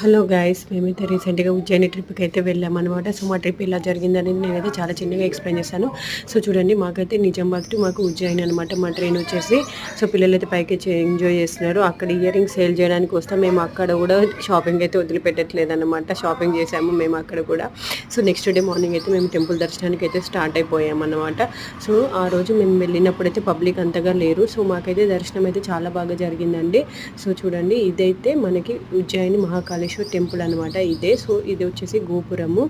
Hello guys మేమైతే రీసెంట్గా ఉజ్జయిని ట్రిప్కి అయితే వెళ్ళాం అనమాట సో మా ట్రిప్ ఇలా జరిగిందని నేనైతే చాలా చిన్నగా ఎక్స్ప్లెయిన్ చేశాను. సో చూడండి మాకైతే నిజామాబాద్ టు మాకు ఉజ్జయిని అనమాట మా ట్రైన్ వచ్చేసి. సో పిల్లలు అయితే పైకి ఎంజాయ్ చేస్తున్నారు. అక్కడ ఇయర్ రింగ్స్ సేల్ చేయడానికి వస్తాం మేము అక్కడ కూడా షాపింగ్ అయితే వదిలిపెట్టట్లేదు అనమాట షాపింగ్ చేసాము మేము అక్కడ కూడా. సో నెక్స్ట్ డే మార్నింగ్ అయితే మేము టెంపుల్ దర్శనానికి అయితే స్టార్ట్ అయిపోయామన్నమాట. సో ఆ రోజు మేము వెళ్ళినప్పుడు అయితే పబ్లిక్ అంతగా లేరు. సో మాకైతే దర్శనం అయితే చాలా బాగా జరిగిందండి. సో చూడండి ఇదైతే మనకి ఉజ్జయిని వెంకటేశ్వర టెంపుల్ అనమాట ఇదే. సో ఇది వచ్చేసి గోపురము.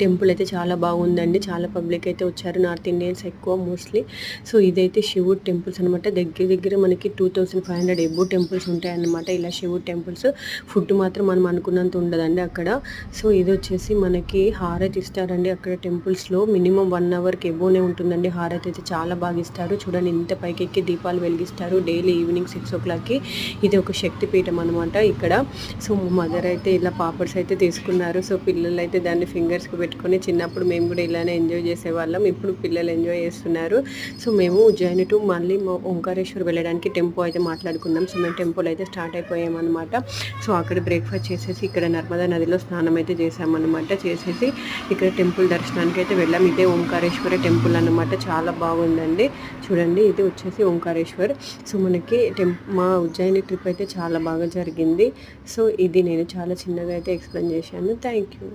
టెంపుల్ అయితే చాలా బాగుందండి. చాలా పబ్లిక్ అయితే వచ్చారు. నార్త్ ఇండియన్స్ ఎక్కువ మోస్ట్లీ. సో ఇదైతే శివుడు టెంపుల్స్ అనమాట దగ్గర దగ్గర మనకి two thousand five hundred above temples ఉంటాయన్నమాట. ఇలా శివుడు టెంపుల్స్. ఫుడ్ మాత్రం మనం అనుకున్నంత ఉండదండి అక్కడ. సో ఇది వచ్చేసి మనకి హారతి ఇస్తారండి అక్కడ టెంపుల్స్లో. మినిమం వన్ అవర్కి ఎబోనే ఉంటుందండి. హారతి అయితే చాలా బాగా ఇస్తారు. చూడండి ఇంత పైకి ఎక్కి దీపాలు వెలిగిస్తారు. డైలీ ఈవినింగ్ సిక్స్ ఓ క్లాక్కి. ఇది ఒక శక్తిపీఠం అనమాట ఇక్కడ. సో మదర్ అయితే ఇలా పాపర్స్ అయితే తీసుకున్నారు. సో పిల్లలు అయితే దాన్ని ఫింగర్స్కి పెట్టుకొని చిన్నప్పుడు మేము కూడా ఇలానే ఎంజాయ్ చేసేవాళ్ళం. ఇప్పుడు పిల్లలు ఎంజాయ్ చేస్తున్నారు. సో మేము ఉజ్జయిని టు మళ్ళీ ఓంకారేశ్వర్ వెళ్ళడానికి టెంపో అయితే మాట్లాడుకున్నాం. సో మేము టెంపోలో అయితే స్టార్ట్ అయిపోయామన్నమాట. సో అక్కడ బ్రేక్ఫాస్ట్ చేసేసి ఇక్కడ నర్మదా నదిలో స్నానం అయితే చేసామన్నమాట చేసేసి ఇక్కడ టెంపుల్ దర్శనానికి అయితే వెళ్ళాం. ఇదే ఓంకారేశ్వర టెంపుల్ అన్నమాట. చాలా బాగుందండి. చూడండి ఇది వచ్చేసి ఓంకారేశ్వర్. సో మనకి టెం మా ఉజ్జయిని ట్రిప్ అయితే చాలా బాగా జరిగింది. సో ఇది నేను చాలా చిన్నగా అయితే ఎక్స్ప్లెయిన్ చేశాను. Thank you.